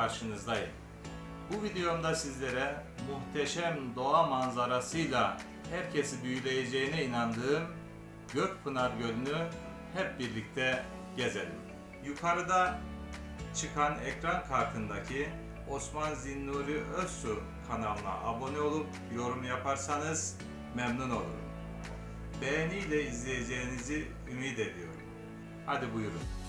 karşınızdayım. Bu videomda sizlere muhteşem doğa manzarasıyla herkesi büyüleyeceğine inandığım Gökpınar Gölü'nü hep birlikte gezelim. Yukarıda çıkan ekran kartındaki Osman Zinnuri Özsu kanalına abone olup yorum yaparsanız memnun olurum. Beğeniyle izleyeceğinizi ümit ediyorum. Hadi buyurun.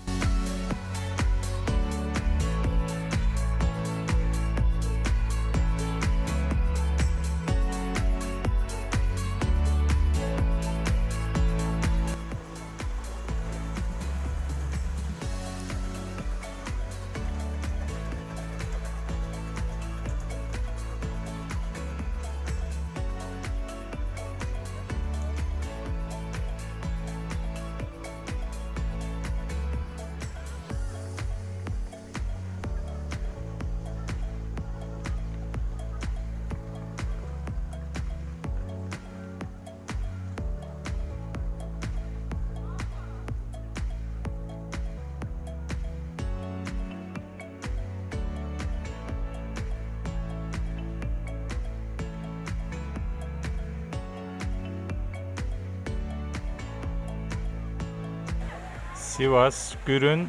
Sivas Gürün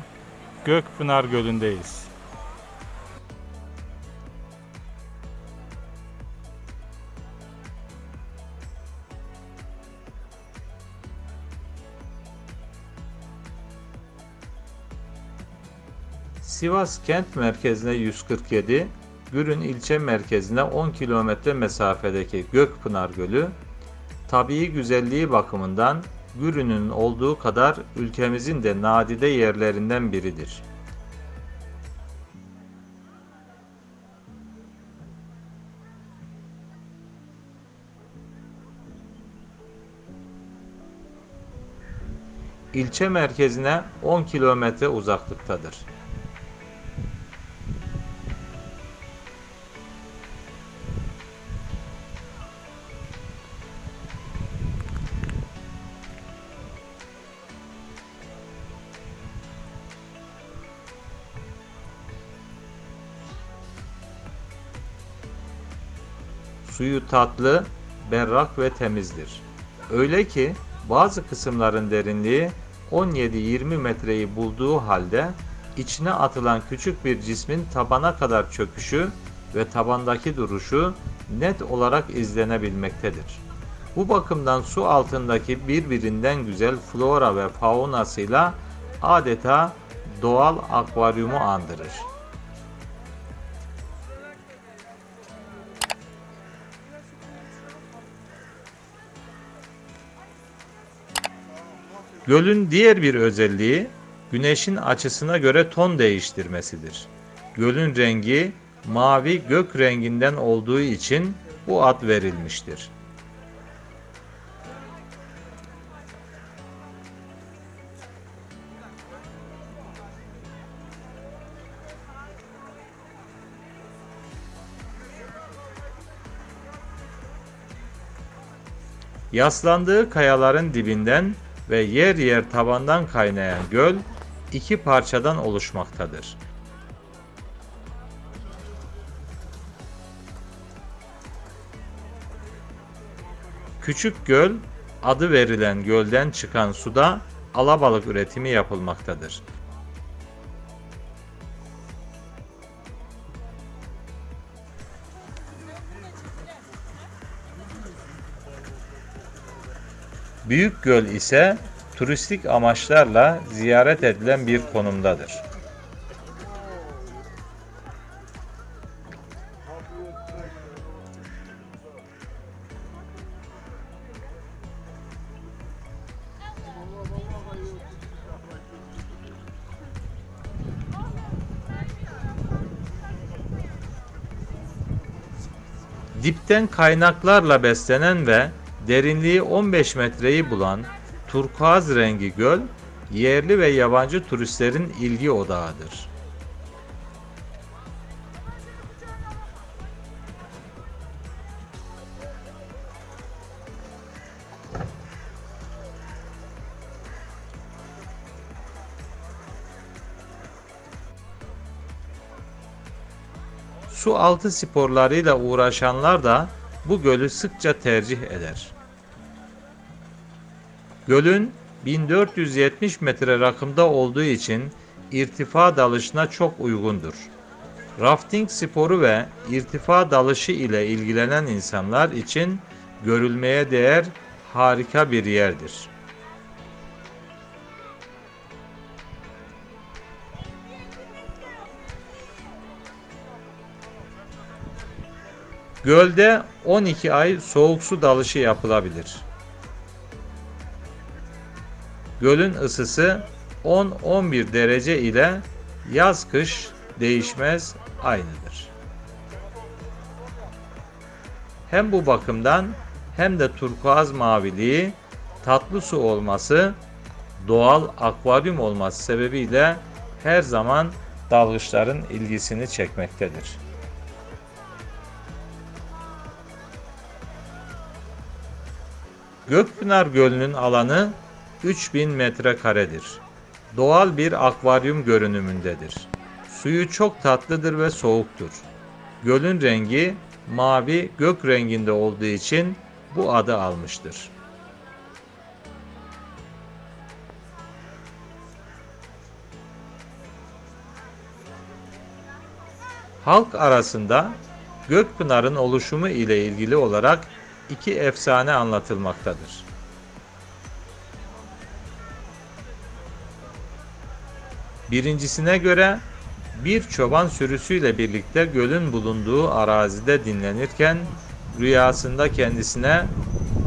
Gökpınar Gölü'ndeyiz. Sivas kent merkezine 147, Gürün ilçe merkezine 10 kilometre mesafedeki Gökpınar Gölü, tabii güzelliği bakımından Gürün'ün olduğu kadar ülkemizin de nadide yerlerinden biridir. İlçe merkezine 10 kilometre uzaklıktadır. Suyu tatlı, berrak ve temizdir. Öyle ki bazı kısımların derinliği 17-20 metreyi bulduğu halde içine atılan küçük bir cismin tabana kadar çöküşü ve tabandaki duruşu net olarak izlenebilmektedir. Bu bakımdan su altındaki birbirinden güzel flora ve faunasıyla adeta doğal akvaryumu andırır. Gölün diğer bir özelliği güneşin açısına göre ton değiştirmesidir. Gölün rengi mavi gök renginden olduğu için bu ad verilmiştir. Yaslandığı kayaların dibinden ve yer yer tabandan kaynayan göl iki parçadan oluşmaktadır. Küçük göl adı verilen gölden çıkan suda alabalık üretimi yapılmaktadır. Büyük Göl ise turistik amaçlarla ziyaret edilen bir konumdadır. Dipten kaynaklarla beslenen ve derinliği 15 metreyi bulan turkuaz rengi göl, yerli ve yabancı turistlerin ilgi odağıdır. Su altı sporlarıyla uğraşanlar da bu gölü sıkça tercih eder. Gölün 1470 metre rakımda olduğu için irtifa dalışına çok uygundur. Rafting sporu ve irtifa dalışı ile ilgilenen insanlar için görülmeye değer harika bir yerdir. Gölde 12 ay soğuk su dalışı yapılabilir. Gölün ısısı 10-11 derece ile yaz kış değişmez aynıdır. Hem bu bakımdan hem de turkuaz maviliği, tatlı su olması, doğal akvaryum olması sebebiyle her zaman dalgıçların ilgisini çekmektedir. Gökpınar Gölü'nün alanı 3000 metrekaredir. Doğal bir akvaryum görünümündedir. Suyu çok tatlıdır ve soğuktur. Gölün rengi mavi gök renginde olduğu için bu adı almıştır. Halk arasında Gökpınar'ın oluşumu ile ilgili olarak iki efsane anlatılmaktadır. Birincisine göre bir çoban sürüsüyle birlikte gölün bulunduğu arazide dinlenirken rüyasında kendisine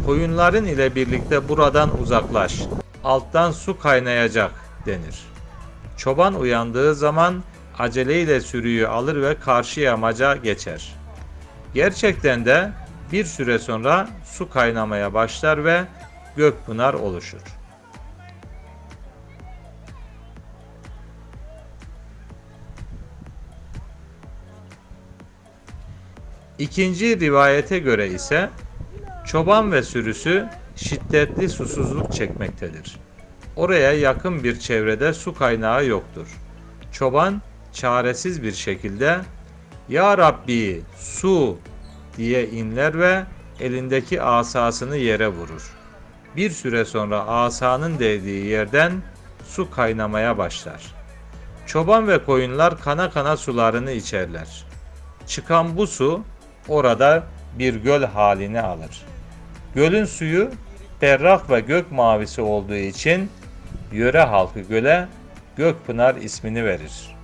koyunların ile birlikte buradan uzaklaş, alttan su kaynayacak denir. Çoban uyandığı zaman aceleyle sürüyü alır ve karşı yamaca geçer. Gerçekten de bir süre sonra su kaynamaya başlar ve gökpınar oluşur. İkinci rivayete göre ise çoban ve sürüsü şiddetli susuzluk çekmektedir. Oraya yakın bir çevrede su kaynağı yoktur. Çoban çaresiz bir şekilde "Ya Rabbi, su!" Diye inler ve elindeki asasını yere vurur. Bir süre sonra asanın değdiği yerden su kaynamaya başlar. Çoban ve koyunlar kana kana sularını içerler. Çıkan bu su orada bir göl halini alır. Gölün suyu berrak ve gök mavisi olduğu için yöre halkı göle Gökpınar ismini verir.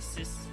Sessiz.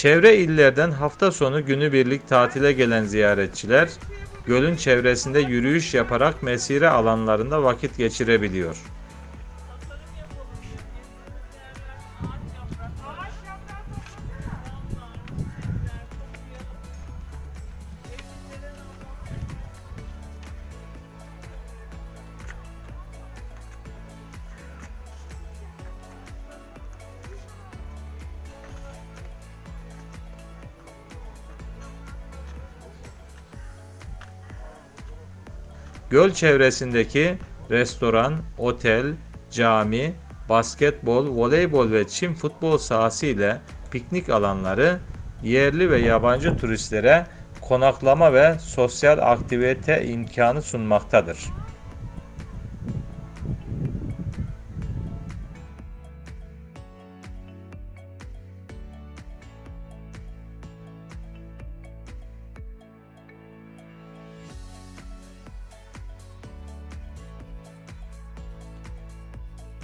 Çevre illerden hafta sonu günübirlik tatile gelen ziyaretçiler gölün çevresinde yürüyüş yaparak mesire alanlarında vakit geçirebiliyor. Göl çevresindeki restoran, otel, cami, basketbol, voleybol ve çim futbol sahası ile piknik alanları yerli ve yabancı turistlere konaklama ve sosyal aktivite imkanı sunmaktadır.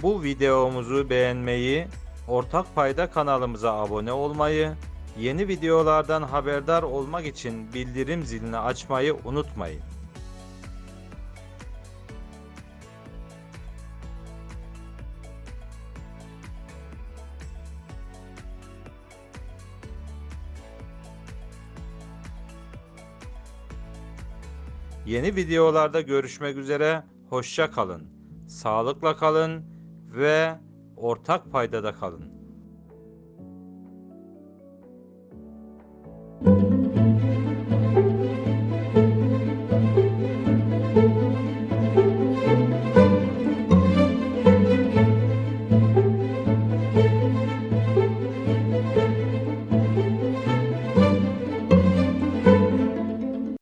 Bu videomuzu beğenmeyi, Ortak Payda kanalımıza abone olmayı, yeni videolardan haberdar olmak için bildirim zilini açmayı unutmayın. Yeni videolarda görüşmek üzere, hoşça kalın, sağlıkla kalın ve ortak paydada kalın.